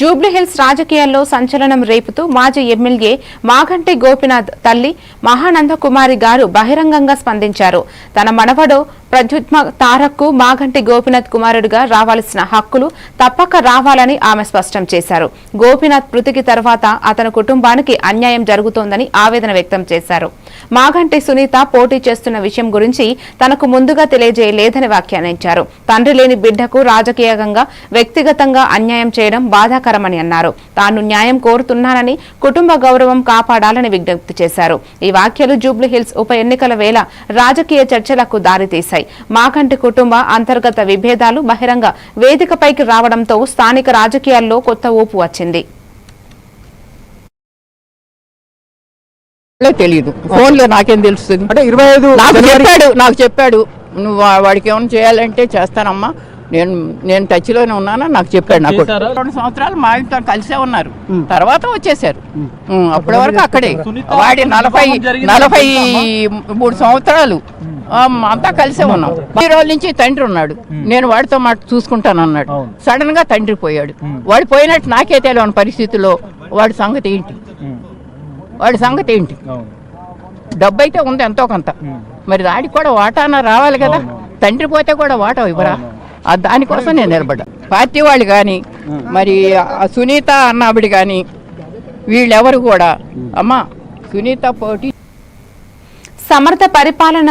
జూబ్లీహిల్స్ రాజకీయాల్లో సంచలనం రేపుతూ మాజీ ఎమ్మెల్యే మాగంటి గోపినాథ్ తల్లి మహానంద కుమారి గారు బహిరంగంగా స్పందించారు. తన మనవడు ప్రద్యుత్మ తారక్కు మాగంటి గోపినాథ్ కుమారుడిగా రావాల్సిన హక్కులు తప్పక రావాలని ఆమె స్పష్టం చేశారు. గోపినాథ్ మృతికి తర్వాత అతని కుటుంబానికి అన్యాయం జరుగుతోందని ఆవేదన వ్యక్తం చేశారు. మాగంటి సునీత పోటీ చేస్తున్న విషయం గురించి తనకు ముందుగా తెలియజేయలేదని వ్యాఖ్యానించారు. తండ్రి లేని బిడ్డకు రాజకీయంగా వ్యక్తిగతంగా అన్యాయం చేయడం బాధాకరమని అన్నారు. తాను న్యాయం కోరుతున్నానని కుటుంబ గౌరవం కాపాడాలని విజ్ఞప్తి చేశారు. ఈ వ్యాఖ్యలు జూబ్లీహిల్స్ ఉప ఎన్నికల వేళ రాజకీయ చర్చలకు దారితీశాయి మాగంటి కుటుంబ అంతర్గత విభేదాలు బహిరంగ వేదికపైకి రావడంతో స్థానిక రాజకీయాల్లో కొత్త ఊపు వచ్చింది. తెలియదు ఫోన్లో నాకేం తెలుస్తుంది? అంటే ఇరవై ఐదు నాకు చెప్పాడు నాకు చెప్పాడు. నువ్వు వాడికి ఏమైనా చేయాలంటే చేస్తానమ్మా. నేను నేను టచ్లోనే ఉన్నానా? నాకు చెప్పాడు నాకు? రెండు సంవత్సరాలు మా ఇంట్లో కలిసే ఉన్నారు. తర్వాత వచ్చేసారు. అప్పటి వరకు అక్కడే. వాడి నలభై నలభై మూడు సంవత్సరాలు. అంతా కలిసే ఉన్నాం. ఈ రోజుల నుంచి తండ్రి ఉన్నాడు. నేను వాడితో మాట చూసుకుంటాను అన్నాడు. సడన్గా తండ్రి పోయాడు. వాడు పోయినట్టు నాకే తెలియని పరిస్థితిలో వాడి సంగతి ఏంటి? వాడి సంగతి ఏంటి. డబ్బు అయితే ఉంది ఎంతో కొంత. మరి దానికి కూడా వాటాన రావాలి కదా? తండ్రి పోతే కూడా వాటా ఇవ్వరా? దానికోసం నేను నిలబడ్డా. పార్టీ వాళ్ళు కానీ మరి సునీత అన్నాబిడి కానీ వీళ్ళెవరు కూడా అమ్మా సునీత పోటీ సమర్థ పరిపాలన